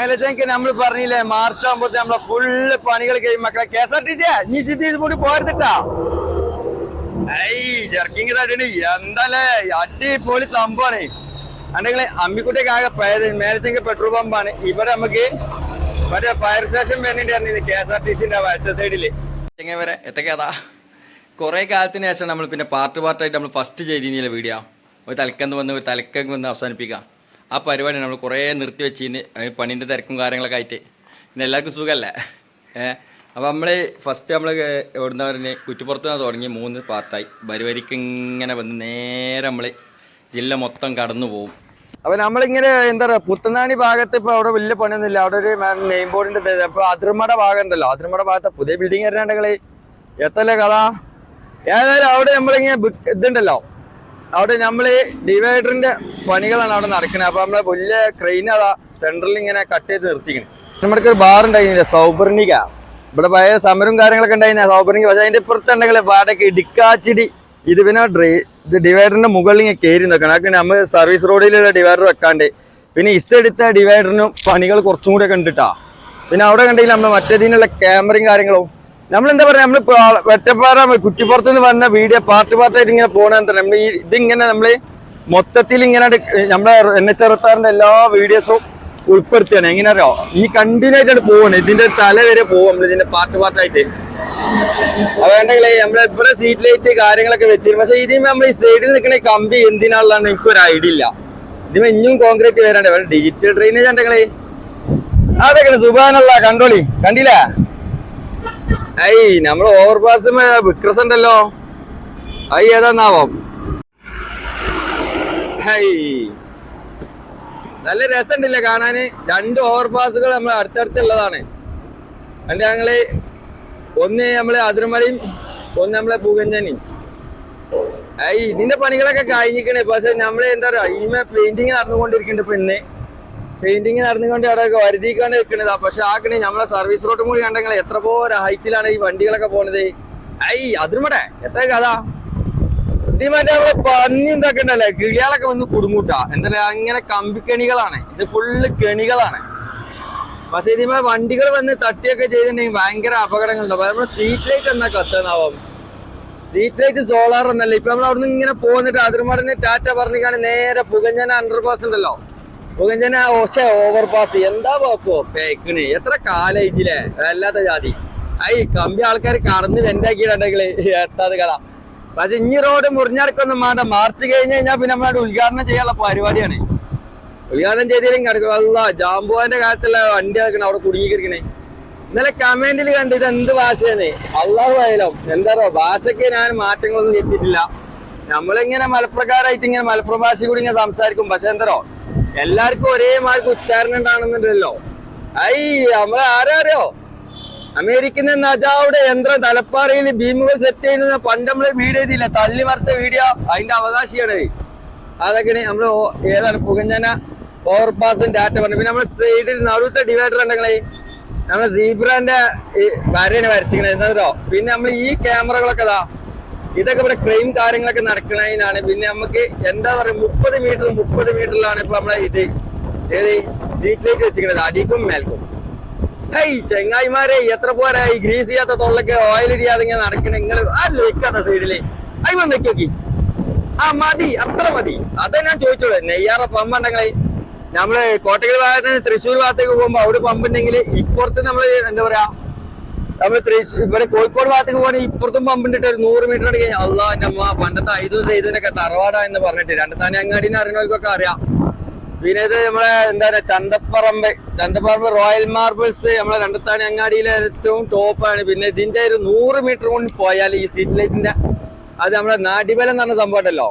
മേലച്ചെങ്കിൽ നമ്മൾ പറഞ്ഞില്ലേ മാർച്ച് ആകുമ്പോ നമ്മളെ ഫുള്ള് പണികൾ കഴിയും മക്കളെ. K S R T C നീ ചിത്തി കൂടി പോരുത്തിട്ടാ ഐ ജർക്കിങ് തട്ടിന്. എന്താലേ അടിപൊളി സംഭവമാണ് അല്ലെങ്കിൽ അമ്മിക്കുട്ടിയൊക്കെ ആകെ പയത് മേലച്ചെങ്കിൽ പെട്രോൾ പമ്പാണ്. ഇവിടെ നമുക്ക് മറ്റേ ഫയർ സ്റ്റേഷൻ വരുന്നുണ്ടായിരുന്നു കെ എസ് ആർ ടി സിന്റെ വലത്തെ സൈഡിൽ ചെങ്ങ വരെ എത്തക്കേതാ. കുറേ കാലത്തിന് ശേഷം നമ്മൾ പിന്നെ പാർട്ട് പാർട്ടായിട്ട് നമ്മൾ ഫസ്റ്റ് ചെയ്തിരുന്നില്ല വീഡിയോ ഒരു തലക്കന്ന് വന്ന് ഒരു തലക്കന്ന് വന്ന് അവസാനിപ്പിക്കാം. ആ പരിപാടി നമ്മൾ കുറേ നിർത്തി വെച്ചിന്. പണീന്റെ തിരക്കും കാര്യങ്ങളൊക്കെ ആയിട്ട്. പിന്നെ എല്ലാവർക്കും സുഖമല്ലേ ഏഹ് അപ്പോൾ നമ്മൾ ഫസ്റ്റ് നമ്മൾ എവിടുന്ന പറഞ്ഞ് കുറ്റിപ്പുറത്ത് നിന്ന് തുടങ്ങി. മൂന്ന് പാർട്ടായി. വരിവരിക്ക് ഇങ്ങനെ വന്ന് നേരെ നമ്മൾ ജില്ല മൊത്തം കടന്നു പോകും അപ്പോൾ നമ്മളിങ്ങനെ എന്താ പറയുക പുത്തനാണി ഭാഗത്ത് ഇപ്പോൾ അവിടെ വലിയ പണിയൊന്നുമില്ല. അവിടെ ഒരു മെയിൻ ബോർഡിന്റെ അപ്പോൾ അതിർമട ഭാഗം ഉണ്ടല്ലോ. അതിർമട ഭാഗത്ത് പുതിയ ബിൽഡിംഗ് വരാണ്ടെങ്കിൽ എത്തല്ലേ കഥ? ഏതായാലും അവിടെ നമ്മളിങ്ങനെ ഇതുണ്ടല്ലോ. അവിടെ നമ്മൾ ഡിവൈഡറിന്റെ പണികളാണ് അവിടെ നടക്കുന്നത് അപ്പൊ നമ്മളെ വലിയ ക്രെയിൻ അതാ സെൻട്രലിൽ ഇങ്ങനെ കട്ട് ചെയ്ത് നിർത്തിക്കണം. നമ്മുടെ ഒരു ബാർ ഉണ്ടായിരുന്നില്ല? സൗബർണിക ഇവിടെ പഴയ സമരവും കാര്യങ്ങളൊക്കെ ഉണ്ടായിരുന്ന സൗബർണിക പക്ഷെ അതിന്റെ ഇപ്പുറത്തുണ്ടെങ്കിൽ വാടക ഇടിക്കാച്ചിടി ഇത് പിന്നെ ഡ്രൈ ഇത് ഡിവൈഡറിന്റെ മുകളിൽ ഇങ്ങനെ കയറി നിൽക്കണം. അതൊക്കെ നമ്മൾ സർവീസ് റോഡിലുള്ള ഡിവൈഡർ വെക്കാണ്ട്. പിന്നെ ഇസ് എടുത്ത ഡിവൈഡറിനും പണികൾ കുറച്ചും കൂടെ കണ്ടിട്ടാ പിന്നെ അവിടെ കണ്ടെങ്കിൽ നമ്മൾ മറ്റേതിനുള്ള ക്യാമറയും കാര്യങ്ങളും നമ്മൾ എന്താ പറയാ നമ്മൾ വെറ്റപ്പാറ കുറ്റിപ്പുറത്ത് നിന്ന് വന്ന വീഡിയോ പാർട്ട് പാർട്ടായിട്ട് ഇങ്ങനെ പോകണ നമ്മൾ ഈ ഇതിങ്ങനെ നമ്മൾ മൊത്തത്തിൽ ഇങ്ങനെ നമ്മളെ എൻ എച്ച് അറുപത്താറിന്റെ എല്ലാ വീഡിയോസും ഉൾപ്പെടുത്തിയാണ് എങ്ങനെ അറിയോ ഈ കണ്ടിന്യൂ ആയിട്ടാണ് പോവാണ് ഇതിന്റെ തല വരെ പോകും നമ്മൾ ഇതിന്റെ പാർട്ട് പാർട്ടായിട്ട്. അതുകൊണ്ടെങ്കിൽ നമ്മളെ ഇവിടെ സീറ്റ് ലൈറ്റ് കാര്യങ്ങളൊക്കെ വെച്ചിരുന്നു. പക്ഷെ ഇതിന് നമ്മൾ ഈ സൈഡിൽ നിൽക്കുന്ന കമ്പി എന്തിനാണെന്നാണ് എനിക്ക് ഒരു ഐഡിയ ഇല്ല. ഇതിന് ഇനിയും കോൺക്രീറ്റ് വരാണ്ട് ഡിജിറ്റൽ ഡ്രെയിനേജ് ഉണ്ടെങ്കിലേ അതൊക്കെ സുബാനുള്ള കണ്ടോളി. കണ്ടില്ലേ? ഐ നമ്മൾ ഓവർപാസ് വിക്രസ് ഉണ്ടല്ലോ ഐ ഏതാന്നാവോ? ഐ. നല്ല രസമുണ്ടല്ല കാണാന്. രണ്ട് ഓവർപാസുകൾ നമ്മൾ അടുത്തടുത്തുള്ളതാണ്. അതിന്റെ ഞങ്ങൾ ഒന്ന് നമ്മളെ അതിർമലയും ഒന്ന് നമ്മളെ പൂകഞ്ചാനിയും ഐ ഇതിന്റെ പണികളൊക്കെ കഴിഞ്ഞിരിക്കണേ. പക്ഷെ നമ്മൾ എന്താ പറയാ ഈ പെയിന്റിങ് നടന്നുകൊണ്ടിരിക്കുന്നുണ്ട് ഇപ്പൊ ഇന്ന്. പെയിന്റിങ് നടന്നുകൊണ്ട് അവിടെ വരുതിക്കാണ്ട് നിൽക്കുന്നത് പക്ഷെ ആക്കണ നമ്മളെ സർവീസ് റോഡ് കൂടി കണ്ടെങ്കിൽ എത്ര പോര ഹൈറ്റിലാണ് ഈ വണ്ടികളൊക്കെ പോണത്. ഐ അതിർമടെ എത്ര കഥ? ഇത് മറ്റേ അവിടെ പന്നി എന്തൊക്കെ ഉണ്ടല്ലേ? കിളികളൊക്കെ വന്ന് കുടുങ്ങൂട്ടാ. എന്താ പറയാ അങ്ങനെ കമ്പിക്കണികളാണ് ഇത് ഫുള്ള് കെണികളാണ്. പക്ഷെ ഇതിമേ വണ്ടികൾ വന്ന് തട്ടിയൊക്കെ ചെയ്തിട്ടുണ്ടെങ്കിൽ ഭയങ്കര അപകടങ്ങളുണ്ടാവും നമ്മുടെ സീറ്റ് ലൈറ്റ് എന്നാ കത്തുന്നാവും സീറ്റ് ലൈറ്റ് സോളാർ എന്നല്ല. ഇപ്പൊ നമ്മൾ അവിടുന്ന് ഇങ്ങനെ പോകുന്നിട്ട് അതിർമാടിന് ടാറ്റ പറഞ്ഞിക്കാണ് നേരെ പുകഞ്ചന അണ്ടർ പാസ് ഉണ്ടല്ലോ. പുകഞ്ചന ഓച്ചെ ഓവർ പാസ് എന്താ പോപ്പോ? പേക്കണ് എത്ര കാലേജിലെ അല്ലാത്ത ജാതി. ഐ കമ്പി ആൾക്കാർ കടന്ന് വെന്റാക്കിയിട്ടുണ്ടെങ്കിൽ എത്താതെ കഥ. പക്ഷെ ഇനി റോഡ് മുറിഞ്ഞടക്കൊന്നും വേണ്ട മാർച്ച് കഴിഞ്ഞ് കഴിഞ്ഞാൽ പിന്നെ നമ്മുടെ ഉദ്ഘാടനം ചെയ്യാനുള്ള പരിപാടിയാണ്. ഉദ്ഘാടനം ചെയ്തില്ലെങ്കിൽ കിടക്കും. അല്ല ജാമ്പുവാന്റെ കാലത്തുള്ള വണ്ടി കിടക്കണ അവിടെ കുടുങ്ങിക്കിരിക്കണേ ഇന്നലെ കമന്റിൽ കണ്ട് ഇത് എന്ത് ഭാഷയാണ്. അള്ളാഹു ആയാലും എന്താ പറയുക ഭാഷയ്ക്ക് ഞാൻ മാറ്റങ്ങളൊന്നും എത്തിയിട്ടില്ല നമ്മളിങ്ങനെ മലപ്രകാരമായിട്ട് ഇങ്ങനെ മലപ്പുറം കൂടി ഇങ്ങനെ സംസാരിക്കും. പക്ഷെ എന്തോ എല്ലാവർക്കും ഒരേ മാർക്ക് ഉച്ചാരണം ഉണ്ടാണെന്നുണ്ടല്ലോ. ഐ നമ്മളെ ആരാറിയോ? അമേരിക്കൻ നജാവുടെ യന്ത്രം തലപ്പാറയിൽ ഭീമുകൾ സെറ്റ് ചെയ്യുന്ന പണ്ട് നമ്മളെ വീഡിയോ ചെയ്തില്ല തള്ളി മറിച്ച വീഡിയോ അതിന്റെ അവകാശിയാണ്. അതൊക്കെ നമ്മൾ ഏതാണ്? പുകഞ്ഞന ഓവർപാസും ഡാറ്റ പറഞ്ഞു. പിന്നെ നമ്മളെ സൈഡിൽ നടുത്ത ഡിവൈഡർ ഉണ്ടെങ്കിലേ നമ്മളെ സീബ്രാന്റെ വരയാണ് വരച്ചിരിക്കണേ എന്താ പിന്നെ നമ്മൾ ഈ ക്യാമറകളൊക്കെ ഇതാ. ഇതൊക്കെ ഇവിടെ ക്രൈം കാര്യങ്ങളൊക്കെ നടക്കണതിനാണ് പിന്നെ നമുക്ക് എന്താ പറയുക മുപ്പത് മീറ്റർ മുപ്പത് മീറ്ററിലാണ് ഇപ്പൊ നമ്മളെ ഇത് ഏത് സീറ്റ് വെച്ചിരിക്കുന്നത്? അടിക്കും മേൽക്കും. ഹൈ ചെങ്ങായിമാരെ എത്ര പോരാ? ഈ ഗ്രീസ് ചെയ്യാത്ത തൊള്ളൊക്കെ ഓയിൽ ഇടിയാതെ ഇങ്ങനെ നടക്കണ. നിങ്ങൾ ആ ലേക്കാത്ത സൈഡിൽ അയ്യ വന്ന് ആ മതി അത്ര മതി. അതാ ഞാൻ ചോദിച്ചോളൂ നെയ്യാറ പമ്പ് ഉണ്ടെങ്കിൽ നമ്മൾ കോട്ടക്കൽ ഭാഗത്ത് തൃശ്ശൂർ ഭാഗത്തേക്ക് പോകുമ്പോ അവിടെ പമ്പുണ്ടെങ്കിൽ ഇപ്പുറത്ത് നമ്മൾ എന്താ പറയാ തൃശ്ശൂർ ഇവിടെ കോഴിക്കോട് ഭാഗത്തേക്ക് പോകണമെങ്കിൽ ഇപ്പുറത്തും പമ്പിണ്ടിട്ട് ഒരു നൂറ് മീറ്റർ അടി കഴിഞ്ഞാൽ അള്ളാ നമ്മ പണ്ടത്തെ ഐതു സൈദിനൊക്കെ തറവാടാ എന്ന് പറഞ്ഞിട്ട് രണ്ടത്താനെ അങ്ങാടിന്ന് അറിയണവർക്കൊക്കെ അറിയാം. പിന്നെ ഇത് നമ്മളെ എന്താ പറയാ ചന്തപ്പറമ്പ്. ചന്തപ്പറമ്പ് റോയൽ മാർബിൾസ് നമ്മളെ രണ്ടത്താണി അങ്ങാടിയിലെ ഏറ്റവും ടോപ്പാണ് പിന്നെ ഇതിന്റെ ഒരു നൂറ് മീറ്റർ കൊണ്ട് പോയാൽ ഈ സീറ്റ് ലൈറ്റിന്റെ അത് നമ്മളെ നാടിബലം എന്ന് പറഞ്ഞ സംഭവം ഉണ്ടല്ലോ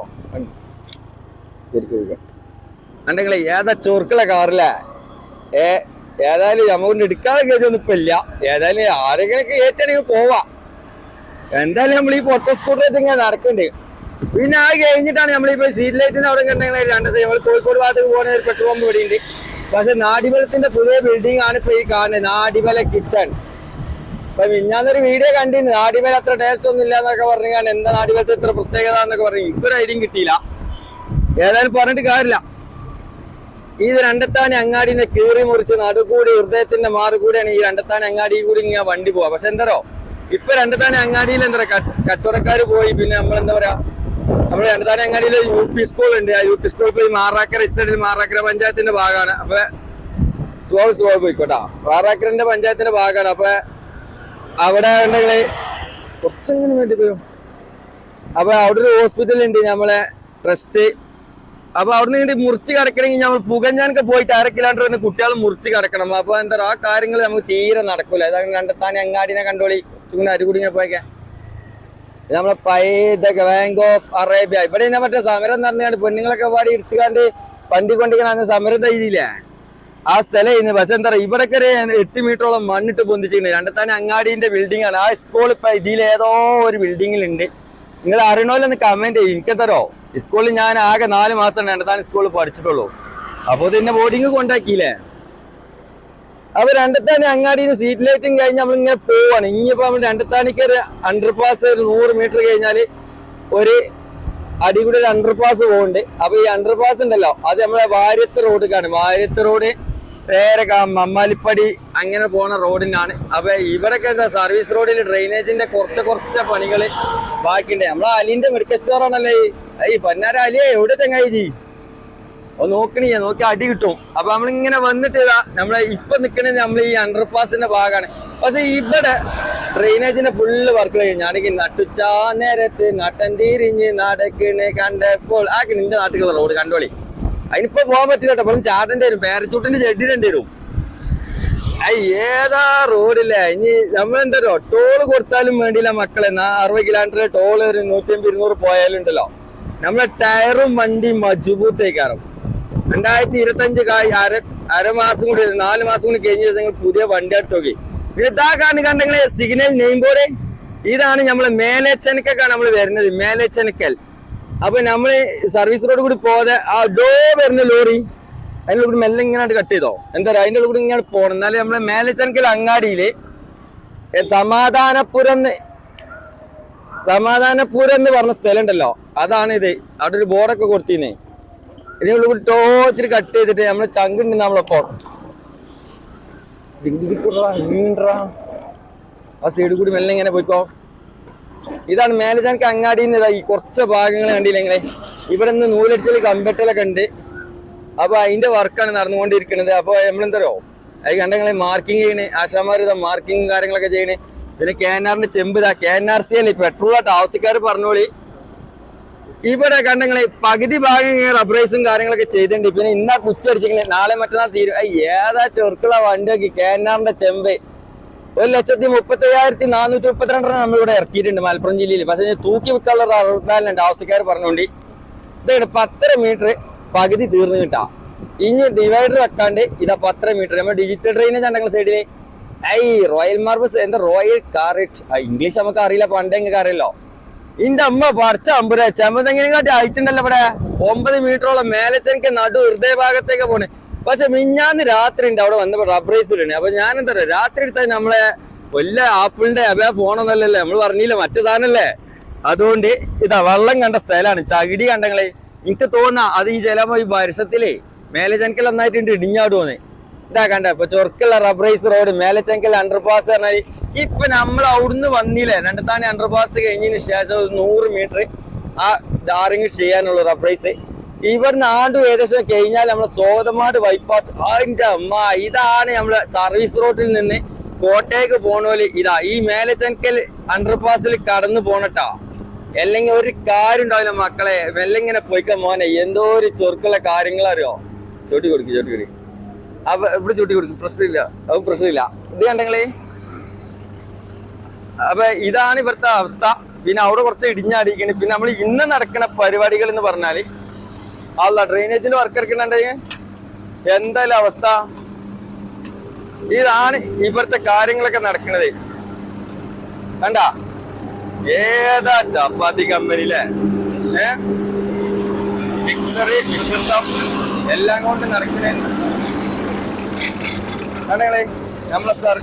ഏതാ ചൊറുക്കളെ കാറില്ലേ ഏ ഏതായാലും നമുക്ക് എടുക്കാതെ ഗതിയൊന്നും ഇപ്പൊ ഇല്ല. ഏതായാലും ആരെങ്കിലൊക്കെ ഏറ്റാണെങ്കിൽ പോവാ. എന്തായാലും നമ്മൾ ഈ പൊട്ട സ്കൂട്ടറായിട്ട് ഇങ്ങനെ നടക്കണ്ടേ. പിന്നെ ആ കഴിഞ്ഞിട്ടാണ് നമ്മളിപ്പോ സീറ്റ് ലൈറ്റിന് അവിടെ കണ്ടെങ്കിൽ രണ്ട് നമ്മൾ കോഴിക്കോട് ഭാഗത്തേക്ക് പോകുന്ന ഒരു പെട്രോൾ പമ്പ് ഇവിടെ ഉണ്ട് പക്ഷെ നാടിവലത്തിന്റെ പുതിയ ബിൽഡിംഗ് ആണ് ഇപ്പൊ ഈ കാണുന്നത്. നാടിബല കിച്ചൺ അപ്പൊ മിഞ്ഞാന്നൊരു വീഡിയോ കണ്ടിരുന്നു. നാടിബല അത്ര ടേസ്റ്റ് ഒന്നും ഇല്ല എന്നൊക്കെ പറഞ്ഞു എന്താ നാടിബലത്തെ ഇത്ര പ്രത്യേകത എന്നൊക്കെ പറഞ്ഞു. ഇപ്പൊ ഒരു ഐഡിയും കിട്ടിയില്ല. ഏതായാലും പറഞ്ഞിട്ട് കാര്യമില്ല. ഇത് രണ്ടത്താണി അങ്ങാടിനെ കീറി മുറിച്ച് നടുകൂടി ഹൃദയത്തിന്റെ മാറുകൂടിയാണ് ഈ രണ്ടത്താണി അങ്ങാടി കൂടി ഇങ്ങനെ വണ്ടി പോവാ. പക്ഷെ എന്തോ ഇപ്പൊ രണ്ടത്താണി അങ്ങാടിയിൽ എന്താ കച്ചവടക്കാർ പോയി. പിന്നെ നമ്മൾ എന്താ പറയാ? നമ്മൾ രണ്ടത്താണി അങ്ങാടിയിൽ യു പി സ്കൂൾ ഉണ്ട്. ആ യു പി സ്കൂൾ പോയി മാറാക്കര ഇസ്റ്റഡിൽ മാറാക്കര പഞ്ചായത്തിന്റെ ഭാഗമാണ് അപ്പൊ സ്ലോ സ്ലോ പോയിക്കോട്ടാ. മാറാക്കരന്റെ പഞ്ചായത്തിന്റെ ഭാഗമാണ് അപ്പൊ അവിടെ ഉണ്ടെങ്കിൽ കുറച്ചെങ്കിലും വേണ്ടി പോയോ. അപ്പൊ അവിടെ ഒരു ഹോസ്പിറ്റൽ ഉണ്ട്. നമ്മളെ ട്രസ്റ്റ് അപ്പൊ അവിടെ നിന്ന് മുറിച്ച് കടക്കണമെങ്കിൽ നമ്മൾ പുകഞ്ഞാനൊക്കെ പോയിട്ട് അര കിലോമീറ്റർ നിന്ന് കുട്ടികൾ മുറിച്ച് കടക്കണം. അപ്പൊ എന്താ ആ കാര്യങ്ങൾ നമുക്ക് തീരെ നടക്കൂല. അതാണ് കണ്ടെത്താൻ അങ്ങാടിനെ കണ്ടോളി. ചുമ്മാ അരികുടി ഇങ്ങനെ പോയൊക്കെ. നമ്മളെ പൈത ബാങ്ക് ഓഫ് അറേബ്യ ഇവിടെ എന്നാ മറ്റേ സമരം എന്ന് പെണ്ണുങ്ങളൊക്കെ പാടി എടുത്തുകാണ്ട് വണ്ടി കൊണ്ടിരിക്കണം സമരം തയ്യില്ലേ ആ സ്ഥലം പക്ഷെ എന്താ പറയുക ഇവിടൊക്കെ എട്ട് മീറ്ററോളം മണ്ണിട്ട് പൊന്തിച്ചിട്ടുണ്ട്. രണ്ടത്താൻ അങ്ങാടിന്റെ ബിൽഡിംഗ് ആണ്. ആ സ്കൂൾ ഇപ്പൊ ഇതിലേതോ ഒരു ബിൽഡിങ്ങിലുണ്ട് നിങ്ങൾ അറിയണമല്ലോ കമന്റ് ചെയ്യും. എനിക്ക് തരോ സ്കൂളിൽ ഞാൻ ആകെ നാല് മാസം രണ്ടത്താൻ സ്കൂളിൽ പഠിച്ചിട്ടുള്ളൂ. അപ്പൊ ഇതിന്റെ ബോർഡിങ് കൊണ്ടാക്കിയില്ലേ? അപ്പൊ രണ്ടത്താണി അങ്ങാടി സീറ്റ് ലൈറ്റും കഴിഞ്ഞ് നമ്മൾ ഇങ്ങനെ പോവാണ്. ഇനിയിപ്പോ നമ്മൾ രണ്ടത്താണിക്ക് ഒരു അണ്ടർ പാസ് ഒരു നൂറ് മീറ്റർ കഴിഞ്ഞാൽ ഒരു അടികൂടി ഒരു അണ്ടർ പാസ് പോകുന്നുണ്ട് അപ്പൊ ഈ അണ്ടർ പാസ് ഉണ്ടല്ലോ അത് നമ്മളെ വാര്യത്ത് റോഡിലാണ് വാര്യത്ത് റോഡ് നേരെ മമ്മാലിപ്പടി അങ്ങനെ പോണ റോഡിനാണ്. അപ്പൊ ഇവരൊക്കെ എന്താ സർവീസ് റോഡിൽ ഡ്രെയിനേജിന്റെ കുറച്ച് കുറച്ച് പണികൾ ബാക്കിയുണ്ട്. നമ്മളെ അലിന്റെ മെഡിക്കൽ സ്റ്റോർ ആണല്ലേ? ഈ. പന്നാര അലിയെ എവിടെ തെങ്ങായി ഒന്ന് നോക്കണേ നോക്കി അടി കിട്ടും. അപ്പൊ നമ്മളിങ്ങനെ വന്നിട്ട് ഇതാ നമ്മളെ ഇപ്പൊ നിക്കണത് നമ്മൾ ഈ അണ്ടർപാസിന്റെ ഭാഗമാണ് പക്ഷെ ഇവിടെ ഡ്രെയിനേജിന്റെ ഫുള്ള് വർക്ക് കഴിഞ്ഞു. ഞാനെങ്കിൽ നട്ടുച്ചാ നേരത്ത് നട്ടൻ തിരിഞ്ഞ് നടക്കണ് കണ്ടപ്പോൾ. ആ നിന്റെ നാട്ടിലുള്ള റോഡ് കണ്ടോളി. അതിനിപ്പോ പോകാൻ പറ്റില്ല കേട്ടോ. അപ്പം ചാടേണ്ടി വരും. പാരച്ചൂട്ടിന്റെ ചെടിയിടേണ്ടി വരും ഏതാ റോഡില്ലേ ഇനി നമ്മളെന്തോ ടോൾ കൊടുത്താലും വേണ്ടിയില്ല മക്കളെ. അറുപത് കിലോമീറ്റർ ടോൾ ഒരു നൂറ്റി അമ്പത് ഇരുന്നൂറ് പോയാലുണ്ടല്ലോ. നമ്മളെ ടയറും വണ്ടി മജബൂത്തേക്കാറും രണ്ടായിരത്തി ഇരുപത്തി അഞ്ച് അര അരമാസം കൂടി നാല് മാസം കൂടി കഴിഞ്ഞ ദിവസം പുതിയ വണ്ടി എടുത്ത് നോക്കി പിന്നെ ഇതാ കാണി കണ്ടെങ്കിൽ സിഗ്നൽ നെയിം ബോർഡ് ഇതാണ് നമ്മളെ മേലേച്ചനക്കാണ് നമ്മൾ വരുന്നത്. മേലേച്ചനക്കൽ. അപ്പൊ നമ്മൾ സർവീസ് റോഡ് കൂടി പോകാതെ ആ ഡോ വരുന്ന ലോറി അതിന്റെ കൂടി മെല്ലെ ഇങ്ങനെ കട്ട് ചെയ്തോ? എന്താ പറയുക? അതിന്റെ കൂടി ഇങ്ങനെ പോകണം എന്നാലും നമ്മളെ മേലച്ചനക്കൽ അങ്ങാടിയിൽ സമാധാനപുരം സമാധാനപുരം എന്ന് പറഞ്ഞ സ്ഥലം ഉണ്ടല്ലോ അതാണ് ഇത്. അവിടെ ഒരു ബോർഡൊക്കെ കൊടുത്തിന്നേ ഇതിനുള്ള കൂടി ടോച്ചിട്ട് കട്ട് ചെയ്തിട്ട് നമ്മളെ ചങ്കുണ്ട് നമ്മളൊപ്പം. ആ സൈഡിൽ കൂടി മെല്ലെ ഇങ്ങനെ പോയിക്കോ. ഇതാണ് മേലജാനക്ക് അങ്ങാടിയിൽ നിന്ന് ഈ കുറച്ച് ഭാഗങ്ങൾ കണ്ടില്ലെങ്കിലേ ഇവിടെ നിന്ന് നൂലടിച്ചൽ കമ്പെട്ടലൊക്കെ ഉണ്ട്. അപ്പൊ അതിന്റെ വർക്കാണ് നടന്നുകൊണ്ടിരിക്കുന്നത്. അപ്പൊ നമ്മളെന്തരോ അത് കണ്ടെങ്കിൽ മാർക്കിംഗ് ചെയ്യണേ. ആശാമാർ ഇതാ മാർക്കിംഗ് കാര്യങ്ങളൊക്കെ ചെയ്യണേ. പിന്നെ കെ എൻ ആറിന്റെ ചെമ്പ് ഇതാ. കെ എൻ ആർ സി അല്ലേ പെട്രോൾ ആയിട്ട് ആവശ്യക്കാർ പറഞ്ഞോളി ഇവിടെ കണ്ടെങ്കിൽ പകുതി ഭാഗം റബ്രൈസും കാര്യങ്ങളൊക്കെ ചെയ്തിട്ടുണ്ട്. പിന്നെ ഇന്നാ കുറ്റടിച്ചെങ്കിൽ നാളെ മറ്റന്നാൾ തീരും. ഏതാ ചെറുക്കുള്ള വണ്ടിയൊക്കെ കെ എൻ ആറിന്റെ ചെമ്പ്. ഒരു ലക്ഷത്തി മുപ്പത്തി അയ്യായിരത്തി നാനൂറ്റി മുപ്പത്തിരണ്ടെണ്ണം നമ്മളിവിടെ ഇറക്കിയിട്ടുണ്ട് മലപ്പുറം ജില്ലയിൽ. പക്ഷെ തൂക്കി വെക്കാനുള്ള ഉണ്ട് ആവശ്യക്കാർ പറഞ്ഞുകൊണ്ട് ഇതാണ് പത്തര മീറ്റർ പകുതി തീർന്നു കിട്ടാ. ഇനി ഡിവൈഡർ വെക്കാണ്ട് ഇതാ പത്തര മീറ്റർ നമ്മൾ ഡിജിറ്റൽ ഡ്രെയിനേജ് ഉണ്ടെങ്കിൽ സൈഡിൽ ഐ റോയൽ മാർബിൾസ് എന്താ റോയൽ കാറിറ്റ് ഇംഗ്ലീഷ് നമുക്ക് അറിയില്ല. പണ്ടേ നിങ്ങൾക്ക് അറിയല്ലോ. ഇന്റെ അമ്മ പറിച്ച അമ്പുര ചെമ്പതെങ്കിലും കാട്ടി ആയിട്ടുണ്ടല്ലോ ഇവിടെ. ഒമ്പത് മീറ്ററോളം മേലച്ചെനിക്ക് നടു ഹൃദയഭാഗത്തേക്ക് പോണേ. പക്ഷെ മിഞ്ഞാന്ന് രാത്രി ഉണ്ട് അവിടെ വന്നപ്പോ ഇടണേ അപ്പൊ ഞാൻ എന്താ പറയാ രാത്രി എടുത്താൽ നമ്മളെ വല്ല ആപ്പിളിന്റെ അഭയ ഫോണൊന്നല്ലല്ലേ. നമ്മൾ പറഞ്ഞില്ല മറ്റു സാധനല്ലേ? അതുകൊണ്ട് ഇതാ വെള്ളം കണ്ട സ്ഥലമാണ്. ചകിടി കണ്ടങ്ങളെ എനിക്ക് തോന്നാ അത് ഈ ചിലപ്പോ ഈ പരിസരത്തിലേ മേലച്ചെനക്കൽ നന്നായിട്ടുണ്ട് ഇടിഞ്ഞാടുവന്ന് ഇതാ കണ്ട ഇപ്പൊ ചൊർക്കുള്ള റബ്രൈസ് റോഡ് മേലച്ചെങ്കൽ അണ്ടർപാസ് പറഞ്ഞാൽ ഇപ്പൊ നമ്മൾ അവിടുന്ന് വന്നില്ലേ രണ്ടത്താണി അണ്ടർപാസ് കഴിഞ്ഞതിന് ശേഷം ഒരു നൂറ് മീറ്റർ ആ ഡാറിങ് ചെയ്യാനുള്ള റബ്രൈസ് ഇവിടുന്ന് ആണ്ടും ഏകദേശം കഴിഞ്ഞാൽ നമ്മൾ സോതമാട് ബൈപ്പാസ് അതിന്റെ അമ്മ ഇതാണ് നമ്മളെ സർവീസ് റോഡിൽ നിന്ന് കോട്ടയ്ക്ക് പോണോൽ. ഇതാ ഈ മേലച്ചെങ്കൽ അണ്ടർപാസിൽ കടന്നു പോണട്ടാ. അല്ലെങ്കിൽ ഒരു കാര്യം ഉണ്ടാവില്ല മക്കളെ. വെല്ലിങ്ങനെ പോയിക്ക മോനെ. എന്തോ ഒരു ചൊറുക്കുള്ള കാര്യങ്ങൾ അറിയോ? ചോട്ടി കൊടുക്കും ചോട്ടി കൊടുക്കും. അപ്പൊ ഇവിടെ ചൂട്ടി കൊടുക്കും. പ്രശ്നമില്ല. അത് പ്രശ്നമില്ല. ഇത് കണ്ടെങ്കിലേ അപ്പൊ ഇതാണ് ഇവിടുത്തെ അവസ്ഥ. പിന്നെ അവിടെ കുറച്ച് ഇടിഞ്ഞാടിക്കണ് പിന്നെ നമ്മൾ ഇന്ന് നടക്കുന്ന പരിപാടികൾ എന്ന് പറഞ്ഞാൽ അല്ല ഡ്രെയിനേജിന്റെ വർക്ക് എടുക്കണുണ്ടെങ്കിൽ എന്തായാലും അവസ്ഥ? ഇതാണ് ഇവിടുത്തെ കാര്യങ്ങളൊക്കെ നടക്കുന്നത് കണ്ട? ഏതാ ചപ്പാത്തി കമ്പനിയിലെ മിക്സറി മിശ്രിതം എല്ലാം കൊണ്ട് നടക്കണേ. നമ്മളെ സർ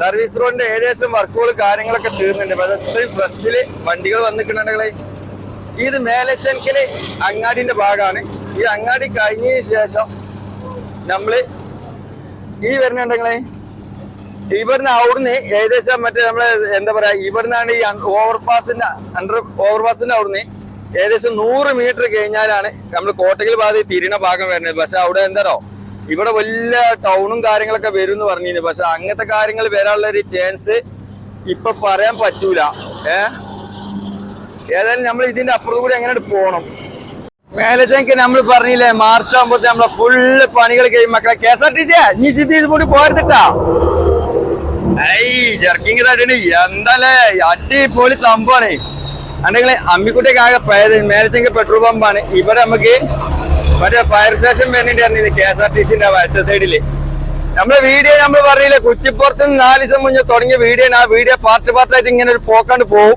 സർവീസ് റോഡിന്റെ ഏകദേശം വർക്കുകൾ കാര്യങ്ങളൊക്കെ തീർന്നിട്ടുണ്ട്. അത് ഇത്രയും ഫ്രഷിൽ വണ്ടികൾ വന്നിട്ടുണ്ടെങ്കിലേ ഇത് മേലച്ചെനക്കൽ അങ്ങാടിന്റെ ഭാഗമാണ് ഈ അങ്ങാടി കഴിഞ്ഞതിന് ശേഷം നമ്മൾ ഈ വരുന്നുണ്ടെങ്കിലേ ഇവിടുന്ന് അവിടുന്ന് ഏകദേശം മറ്റേ നമ്മളെ എന്താ പറയാ ഇവിടുന്നാണ് ഈ ഓവർപാസിന്റെ അണ്ടർ ഓവർപാസിന്റെ അവിടുന്ന് ഏകദേശം നൂറ് മീറ്റർ കഴിഞ്ഞാലാണ് നമ്മൾ കോട്ടകൽ ഭാഗത്ത് തിരിണ ഭാഗം വരുന്നത്. പക്ഷെ അവിടെ എന്താണോ ഇവിടെ വലിയ ടൗണും കാര്യങ്ങളൊക്കെ വരും എന്ന് പറഞ്ഞിരുന്നു. പക്ഷെ അങ്ങനത്തെ കാര്യങ്ങൾ വരാനുള്ള ഒരു ചാൻസ് ഇപ്പൊ പറയാൻ പറ്റൂല. ഏ ഏതായാലും നമ്മൾ ഇതിന്റെ അപ്പുറത്ത് കൂടി എങ്ങനെ പോകണം മേലത്തേക്ക് നമ്മൾ പറഞ്ഞില്ലേ മാർച്ച് ആകുമ്പോ നമ്മളെ ഫുള്ള് പണികൾ കഴിയും മക്കളെ. K S R T C നീ ചിത്തി കൂടി പോയിട്ടാ ഐ ജർക്കിങ് തട്ടിന് എന്താലേ അടിപൊളി സംഭവമാണ് അണ്ടെങ്കിൽ അമ്മിക്കുട്ടിയൊക്കെ ആകെ പോയത് മേലത്തേക്ക് പെട്രോൾ പമ്പാണ്. ഇവിടെ നമുക്ക് മറ്റേ ഫയർ സ്റ്റേഷൻ വേണ്ടിട്ടായിരുന്നു കെ എസ് ആർ ടി സിന്റെ വലത്തെ സൈഡിൽ നമ്മളെ വീഡിയോ നമ്മൾ പറഞ്ഞില്ലേ കുറ്റിപ്പുറത്ത് നാല് ദിവസം മുന്നേ തുടങ്ങിയ വീഡിയോ ആ വീഡിയോ പാർട്ട് പാർട്ടായിട്ട് ഇങ്ങനെ ഒരു പോക്കാണ്ട് പോകും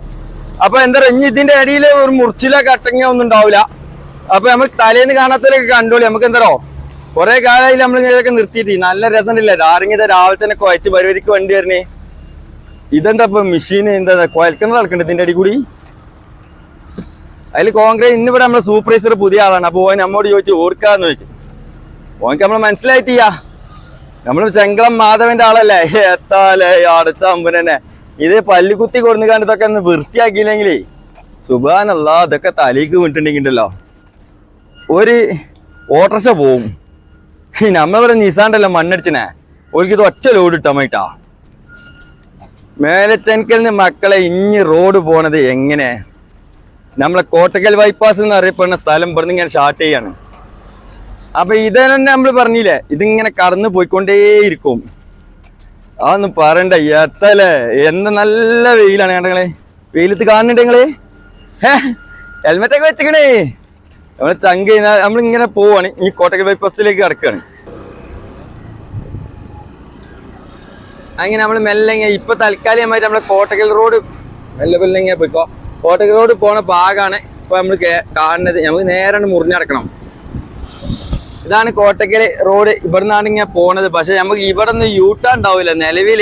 അപ്പൊ എന്താ ഇനി ഇതിന്റെ അടിയിൽ ഒരു മുറിച്ചിലോ കട്ടങ്ങ ഒന്നും ഉണ്ടാവില്ല. അപ്പൊ നമ്മൾ തലേന്ന് കാണാത്തതിലൊക്കെ കണ്ടോളി. നമുക്ക് എന്താ കുറെ കാലമായി നമ്മൾ ഇതൊക്കെ നിർത്തിയിട്ട്. നല്ല രസമില്ല ആരെങ്കിലും രാവിലെ തന്നെ കുഴച്ച് പരിപാടിക്ക് വണ്ടി വരണേ. ഇതെന്താ ഇപ്പൊ മെഷീൻ എന്താ കുഴൽക്കിണർ നടക്കണ്ട ഇതിന്റെ അടി കൂടി? അതിൽ കോൺഗ്രസ് ഇന്നിവിടെ നമ്മളെ സൂപ്പർവൈസർ പുതിയ ആളാണ്. അപ്പൊ ഓൻ നമ്മോട് ചോദിച്ചു ഓർക്കാന്ന് ചോദിച്ചു. ഓനക്ക് നമ്മൾ മനസ്സിലായിട്ടില്ല. നമ്മൾ ചെങ്കളം മാധവന്റെ ആളല്ലേ? എത്താലേ അടുത്ത അമ്പനെ ഇത് പല്ലുകുത്തി കൊടുന്നു കണ്ടതൊക്കെ ഒന്ന് വൃത്തിയാക്കിയില്ലെങ്കിലേ സുബാനല്ല ഇതൊക്കെ തലേക്ക് വീണിട്ടുണ്ടെങ്കിണ്ടല്ലോ. ഒരു ഓട്ടർഷ പോവും. നമ്മളിവിടെ നിസാണ്ടല്ലോ മണ്ണടിച്ചനെ ഒരിക്കൽ ഒറ്റ ലോഡ് ഇട്ടമ്മയിട്ടാ മേലച്ചെനക്കലിന് മക്കളെ ഇഞ്ഞി റോഡ് പോണത് എങ്ങനെ? നമ്മളെ കോട്ടക്കൽ ബൈപ്പാസ് എന്ന് അറിയപ്പെടുന്ന സ്ഥലം ഇവിടുന്ന് ഇങ്ങനെ ഷാർട്ട് ചെയ്യാണ്. അപ്പൊ ഇതന്നെ തന്നെ നമ്മൾ പറഞ്ഞില്ലേ ഇതിങ്ങനെ കടന്നു പോയിക്കൊണ്ടേയിരിക്കും. അതൊന്നും പറയണ്ട എത്തല്ലേ എന്ത് നല്ല വെയിലാണ് കണ്ടങ്ങളെ. വെയിലത്ത് കാണുന്നുണ്ട് ഹെൽമെറ്റ് ഒക്കെ വെച്ചിക്കണേ. നമ്മളെ ചങ്ക് നമ്മളിങ്ങനെ പോവാണ്. ഈ കോട്ടക്കൽ ബൈപ്പാസിലേക്ക് കിടക്കാണ്. അങ്ങനെ നമ്മൾ മെല്ലെ ഇപ്പൊ തൽക്കാലികമായിട്ട് നമ്മളെ കോട്ടക്കൽ റോഡ് മെല്ലെ മെല്ലെ പോയിക്കോ. കോട്ടക്കൽ റോഡ് പോണ ഭാഗമാണ് ഇപ്പൊ നമ്മൾ കാണുന്നത്. നമുക്ക് നേരെ മുറിഞ്ഞടക്കണം ഇതാണ് കോട്ടക്കൽ റോഡ്. ഇവിടുന്നാണ് ഇങ്ങനെ പോണത്. പക്ഷെ നമുക്ക് ഇവിടെ നിന്ന് യൂട്ടാ ഉണ്ടാവില്ല. നിലവിൽ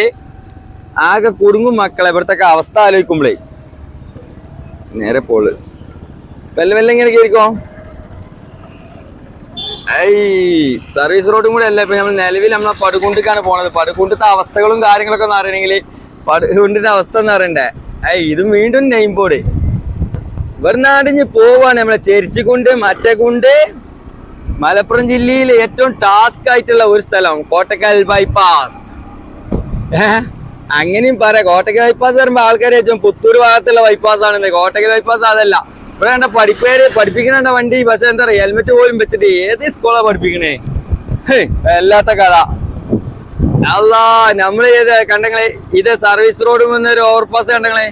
ആകെ കുടുങ്ങും മക്കളെ. ഇവിടുത്തെ അവസ്ഥ ആലോചിക്കുമ്പോഴേ നേരെ പോൾ. വെല്ല വെല്ല ഇങ്ങനെ കയറിക്കോ ഐ സർവീസ് റോഡും കൂടെ അല്ല? ഇപ്പൊ നമ്മൾ നിലവിൽ നമ്മളെ പടുകുണ്ടിക്കാണ് പോണത്. പടുകുണ്ടത്തെ അവസ്ഥകളും കാര്യങ്ങളൊക്കെ ഒന്ന് അറിയണമെങ്കിൽ പടുകുണ്ടിന്റെ അവസ്ഥ എന്ന് അറിയണ്ടേ? ഐ ഇത് വീണ്ടും നെയിം ബോർഡ് നാടിഞ്ഞ് പോവാണ് നമ്മളെ. ചെരിച്ചുകൊണ്ട് മറ്റേ മറ്റേക്കുണ്ട് മലപ്പുറം ജില്ലയിലെ ഏറ്റവും ടാസ്ക് ആയിട്ടുള്ള ഒരു സ്ഥലം കോട്ടക്കൽ ബൈപ്പാസ് ഏഹ് അങ്ങനെയും പറയാം. കോട്ടക്കൽ ബൈപ്പാസ് പറയുമ്പോ ആൾക്കാർ ഏറ്റവും പുത്തൂർ ഭാഗത്തുള്ള ബൈപ്പാസ് ആണെന്ന് കോട്ടക്കൽ ബൈപ്പാസ് അതല്ല. ഇവിടെ കണ്ട പഠിപ്പേര് പഠിപ്പിക്കണ വണ്ടി പക്ഷെ എന്താ പറയാ ഹെൽമെറ്റ് പോലും വെച്ചിട്ട് ഏത് സ്കൂളാണ് പഠിപ്പിക്കണേ? ഹേയ്, വല്ലാത്ത കഥ. അല്ലാ നമ്മൾ ഇത് കണ്ടങ്ങളെ ഇത് സർവീസ് റോഡ് ഒരു ഓവർപാസ് കണ്ടങ്ങളെ.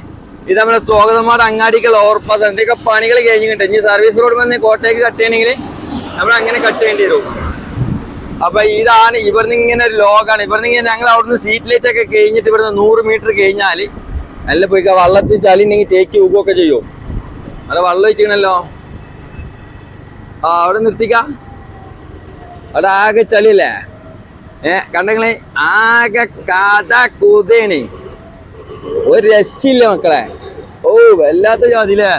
ഇത് നമ്മുടെ സ്വാഗതമാർ അങ്ങാടിക്കുള്ള ഓവർപാസ് എന്തൊക്കെ പണികൾ കഴിഞ്ഞിട്ടുണ്ട്. ഇനി സർവീസ് റോഡ് വന്ന് കോട്ടയ്ക്ക് കട്ട് ചെയ്യണമെങ്കിൽ നമ്മൾ അങ്ങനെ കട്ട് ചെയ്യേണ്ടി വരും. അപ്പൊ ഇതാണ് ഇവിടുന്ന് ഇങ്ങനെ ഒരു ലോകാണ് ഇവിടുന്ന് ഇങ്ങനെ ഞങ്ങൾ അവിടുന്ന് സീറ്റ് ലൈറ്റ് ഒക്കെ കഴിഞ്ഞിട്ട് ഇവിടുന്ന് നൂറ് മീറ്റർ കഴിഞ്ഞാൽ നല്ല പോയി വള്ളത്തിൽ ചളി ഉണ്ടെങ്കിൽ തേക്ക് ഊക്കുകയൊക്കെ ചെയ്യും. അവിടെ വള്ളം വെച്ചിക്കണല്ലോ ആ അവിടെ നിർത്തിക്ക. അവിടെ ആകെ ചളിയല്ലേ? ഏ കണ്ടെങ്കിലേ ആകെ കഥ കൂതേണ്. ഒരു രക്ഷയില്ല മക്കളെ. ഓ വല്ലാത്ത ജാതിയില്ലേ?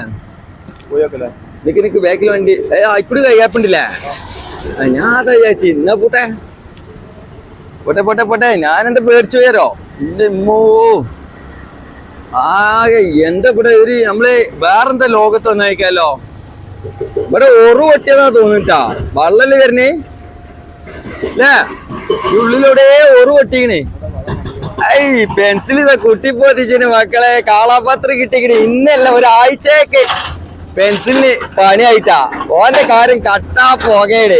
പോയോക്കല്ലേ നിക്ക് നിക്ക് ബാക്കിൽ വണ്ടി. ഏ ഇപ്പഴും ഞാൻ അതാ എന്നാ പോട്ടെ? പോട്ടെ പോട്ടെ പോട്ടെ. ഞാൻ എന്താ പേടിച്ചു പോയാരോ എന്റെ ആകെ എന്റെ ഇവിടെ ഒരു നമ്മൾ വേറെന്താ ലോകത്ത് വന്നേക്കാലോ ഇവിടെ ഒറു പൊട്ടിയതാ തോന്നിട്ടാ വള്ളൽ വരണേ? അല്ലേ ഉള്ളിലൂടെ ഒറു പൊട്ടിക്കണേ. ഐ പെൻസിൽ ഇതാ കുട്ടിപ്പോറ്റിച്ചിന് മക്കളെ കാളാപാത്രം കിട്ടിക്കണേ. ഇന്നല്ല ഒരാഴ്ചയൊക്കെ. പെൻസിലിന് പണിയായിട്ടാ. ഓന്റെ കാര്യം കട്ടാ പോകേട്